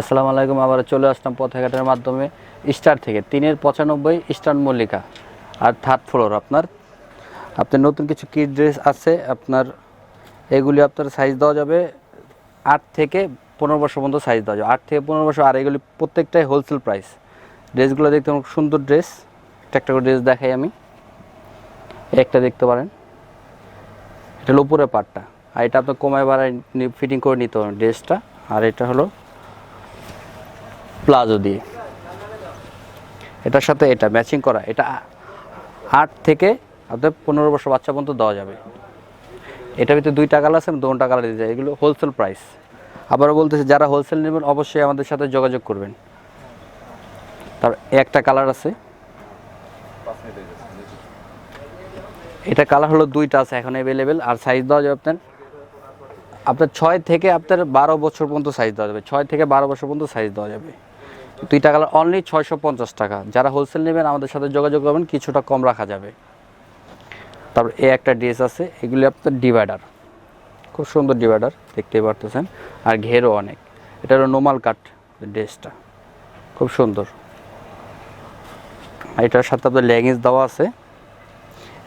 আসসালামু আলাইকুম আবার চলে আসলাম পথঘাটের মাধ্যমে। স্টার থেকে, তিনের পঁচানব্বই স্টার মল্লিকা আর থার্ড ফ্লোর আপনার। আপনার নতুন কিছু কিড ড্রেস আছে, আপনার এগুলি আপনার সাইজ দেওয়া যাবে আট থেকে পনেরো বছর পর্যন্ত সাইজ দেওয়া যাবে। আট থেকে পনেরো বছর, আর এগুলি প্রত্যেকটাই হোলসেল প্রাইস ড্রেসগুলো দেখতে খুব সুন্দর ড্রেস। একটা একটা করে ড্রেস দেখাই আমি। একটা দেখতে পারেন। এটা হলো উপরের পার্টটা আর এটা আপনার কমায় বাড়ায় ফিটিং করে নিতে পারেন ড্রেসটা। আর এটা হলো প্লাজো দিয়ে। এটার সাথে এটা ম্যাচিং করা, এটা আট থেকে আপনার পনেরো বছর বাচ্চা পর্যন্ত দেওয়া যাবে। এটার ভিতরে দুইটা কালার আছে দুটা কালার দিতে যায় এগুলো হোলসেল প্রাইস আবারও বলতেছে, যারা হোলসেল নেবেন, অবশ্যই আমাদের সাথে যোগাযোগ করবেন। তার একটা কালার আছে। এটা কালার হলো দুইটা আছে, এখন অ্যাভেলেবেল আর সাইজ দেওয়া যাবে আপনার আপনার ছয় থেকে আপনার বারো বছর পর্যন্ত সাইজ দেওয়া যাবে। ছয় থেকে বারো বছর পর্যন্ত সাইজ দেওয়া যাবে। দুইটা কালার অনলি ছয়শো পঞ্চাশ টাকা। যারা হোলসেল নেবেন, আমাদের সাথে যোগাযোগ করবেন, কিছুটা কম রাখা যাবে। তারপর এ একটা ড্রেস আছে, এগুলি আপনার ডিভাইডার খুব সুন্দর ডিভাইডার দেখতেই পারতেছেন। আর ঘেরও অনেক। এটা হলো নোমাল কাট ড্রেসটা খুব সুন্দর। আর এটার সাথে আপনার লেগিংস দেওয়া আছে।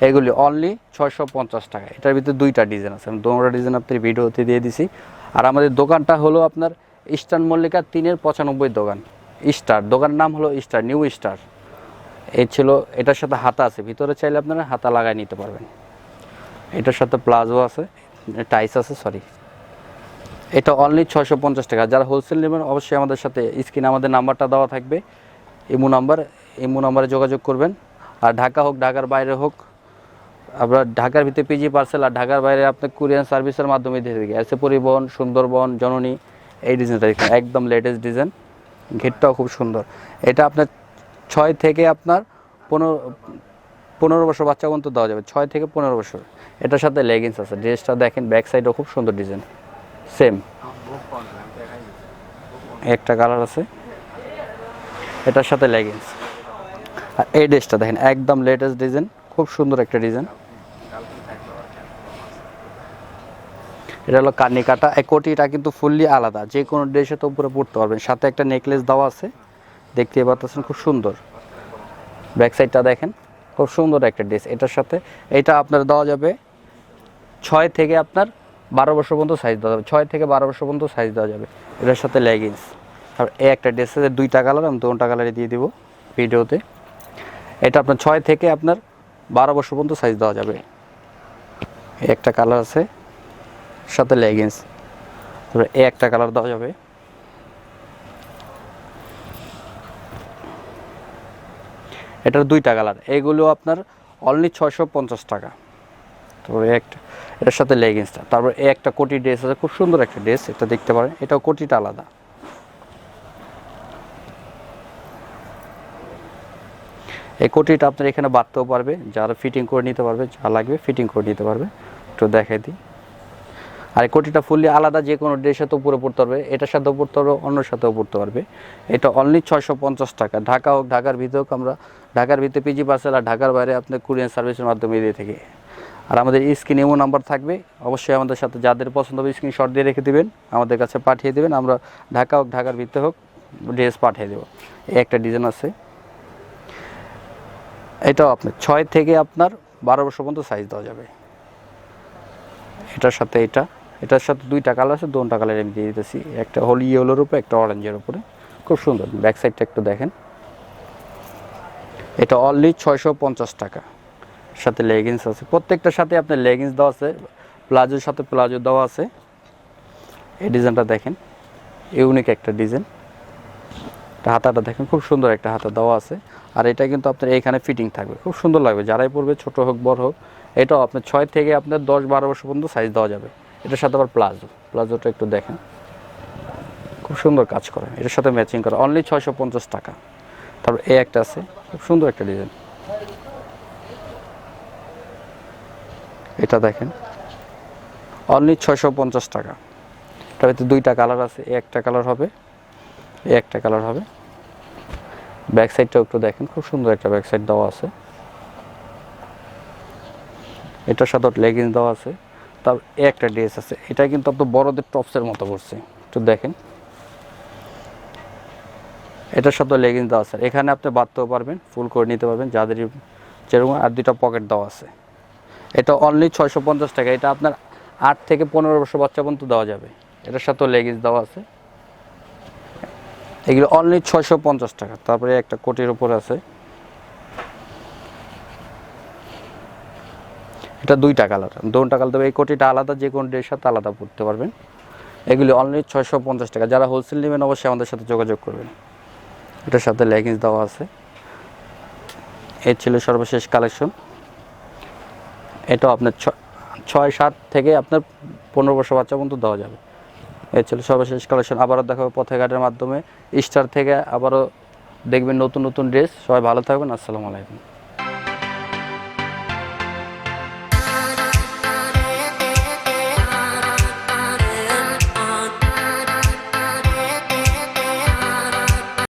এগুলি অনলি ছয়শো পঞ্চাশ টাকা। এটার ভিতরে দুইটা ডিজাইন আছে। আমি দুটা ডিজাইন আপনার ভিডিওতে দিয়ে দিছি। আর আমাদের দোকানটা হলো আপনার ইস্টার্ন মল্লিকা তিনের পঁচানব্বই দোকান। স্টার, দোকানের নাম হলো স্টার, নিউ স্টার। এই ছিল, এটার সাথে হাতা আছে, ভিতরে চাইলে আপনারা হাতা লাগাই নিতে পারবেন। এটার সাথে প্লাজো আছে, টাইস আছে সরি এটা অনলি ছশো পঞ্চাশ টাকা। যারা হোলসেল নেবেন, অবশ্যই আমাদের সাথে স্ক্রিনে আমাদের নাম্বারটা দেওয়া থাকবে। ইমো নাম্বার, ইমো নাম্বারে যোগাযোগ করবেন। আর ঢাকা হোক, ঢাকার বাইরে হোক আপনার ঢাকার ভিতরে পিজি পার্সেল আর ঢাকার বাইরে আপনি কুরিয়ান সার্ভিসের মাধ্যমে দিয়ে থাকি এসে পরিবহন, সুন্দরবন, জননী, এই ডিজাইনটা একদম লেটেস্ট ডিজাইন ঘেরটাও খুব সুন্দর। এটা আপনার ছয় থেকে আপনার পনেরো পনেরো বছর বাচ্চা পর্যন্ত দেওয়া যাবে, ছয় থেকে পনেরো বছর। এটার সাথে লেগিংস আছে ড্রেসটা দেখেন ব্যাক সাইডও খুব সুন্দর ডিজাইন সেম একটা কালার আছে। এটার সাথে লেগিংস আর এই ড্রেসটা দেখেন, একদম লেটেস্ট ডিজাইন খুব সুন্দর একটা ডিজাইন এটা হলো কানি কাটা। এই কোটিটা কিন্তু ফুললি আলাদা। যে কোনো ড্রেসে তো উপরে পড়তে পারবেন। সাথে একটা নেকলেস দেওয়া আছে। দেখতে পাচ্ছেন খুব সুন্দর। ব্যাক সাইডটা দেখেন, খুব সুন্দর একটা ড্রেস এটার সাথে, এটা আপনার দেওয়া যাবে ছয় থেকে আপনার বারো বছর পর্যন্ত সাইজ দেওয়া যাবে। ছয় থেকে বারো বছর পর্যন্ত সাইজ দেওয়া যাবে। এটার সাথে লেগিংস আর এই একটা ড্রেসের দুইটা কালার আমি দুটা কালারে দিয়ে দিব ভিডিওতে। এটা আপনার ছয় থেকে আপনার বারো বছর পর্যন্ত সাইজ দেওয়া যাবে। একটা কালার আছে। সাথে লেগিংস তারপরে এই একটা কালার দেওয়া যাবে। এটার দুইটা কালার এইগুলো আপনার অনলি ছয়শো পঞ্চাশ টাকা। তারপরে একটা এটার সাথে লেগিংসটা তারপর এই একটা কোটি ড্রেস আছে। খুব সুন্দর একটা ড্রেস এটা দেখতে পারেন। এটাও কোটিটা আলাদা। এই কোটিটা আপনার এখানে বাড়তেও পারবে। যারা ফিটিং করে নিতে পারবে, যা লাগবে ফিটিং করে নিতে পারবে। একটু দেখাই দিই। আর কোটিটা ফুললি আলাদা যে কোনো ড্রেসের সাথে উপরে পড়তে পারবে, এটার সাথেও পড়তে পারবে অন্য সাথেও পড়তে পারবে। এটা অনলি ছয়শো পঞ্চাশ টাকা। ঢাকা হোক, ঢাকার ভিতরে হোক আমরা, ঢাকার ভিতরে পিজি পার্সেল আর ঢাকার বাইরে আপনার কুরিয়ান সার্ভিসের মাধ্যমে দিয়ে থাকি। আর আমাদের স্ক্রিন এমন নাম্বার থাকবে, অবশ্যই আমাদের সাথে যাদের পছন্দ হবে স্ক্রিন শট দিয়ে রেখে দেবেন, আমাদের কাছে পাঠিয়ে দেবেন, আমরা ঢাকা হোক, ঢাকার ভিতরে হোক ড্রেস পাঠিয়ে দেবো। এই একটা ডিজাইন আছে। এটাও আপনার ছয় থেকে আপনার বারো বছর পর্যন্ত সাইজ দেওয়া যাবে। এটার সাথে এটা। এটার সাথে দুইটা কালার আছে দুটা কালার আমি দিয়ে দিতেছি। একটা হলি ইয়েলোর উপরে, একটা অরেঞ্জের উপরে। খুব সুন্দর ব্যাক সাইডটা একটু দেখেন। এটা অনলি ছয়শো পঞ্চাশ টাকা। সাথে লেগিংস আছে। প্রত্যেকটার সাথে আপনার লেগিংস দেওয়া আছে, প্লাজোর সাথে প্লাজো দেওয়া আছে। এই ডিজাইনটা দেখেন ইউনিক একটা ডিজাইন হাতাটা দেখেন, খুব সুন্দর একটা হাতা দেওয়া আছে। আর এটা কিন্তু আপনার এখানে ফিটিং থাকবে। খুব সুন্দর লাগবে। যারাই পড়বে ছোট হোক, বড় হোক, এটাও আপনার ছয় থেকে আপনার দশ বারো বছর পর্যন্ত সাইজ দেওয়া যাবে। এটার সাথে আবার প্লাজো। প্লাজোটা একটু দেখেন। খুব সুন্দর কাজ করে। এটার সাথে ম্যাচিং করে। অনলি ছয়শো পঞ্চাশ টাকা। তারপর এ একটা আছে। খুব সুন্দর একটা ডিজাইন এটা দেখেন। অনলি ছয়শো পঞ্চাশ টাকা। এটার ভিতরে দুইটা কালার আছে। এ একটা কালার হবে। এ একটা কালার হবে। ব্যাক সাইডটাও একটু দেখেন। খুব সুন্দর একটা ব্যাক সাইড দেওয়া আছে। এটার সাথে লেগিংস দেওয়া আছে। তার একটা ড্রেস আছে। এটা কিন্তু আপনার বড়দের টপসের মতো করছে একটু দেখেন। এটার সাথে লেগিংস দেওয়া আছে। এখানে আপনি বাঁধতেও পারবেন ফুল করে নিতে পারবেন। যাদের যেরকম আর দুইটা পকেট দেওয়া আছে। এটা অনলি ছয়শো পঞ্চাশ টাকা। এটা আপনার আট থেকে পনেরো বছর বাচ্চা পর্যন্ত দেওয়া যাবে। এটার সাথেও লেগিংস দেওয়া আছে। এগুলো অনলি ছয়শো পঞ্চাশ টাকা। তারপরে একটা কোটির উপরে আছে। এটা দুইটা কালার দুটা কালার তবে এই কোটিটা আলাদা, যে কোনো ড্রেসের সাথে আলাদা পড়তে পারবেন। এগুলি অনলি ছয়শো পঞ্চাশ টাকা। যারা হোলসেল নেবেন, অবশ্যই আমাদের সাথে যোগাযোগ করবেন। এটার সাথে লেগিংস দেওয়া আছে। এর ছিল সর্বশেষ কালেকশন এটাও আপনার ছয় সাত থেকে আপনার পনেরো বছর বাচ্চা পর্যন্ত দেওয়া যাবে। এর ছিল সর্বশেষ কালেকশন আবারও দেখা হবে পথে ঘাটের মাধ্যমে। স্টার থেকে আবারও দেখবেন নতুন নতুন ড্রেস সবাই ভালো থাকবেন। আসসালামু আলাইকুম।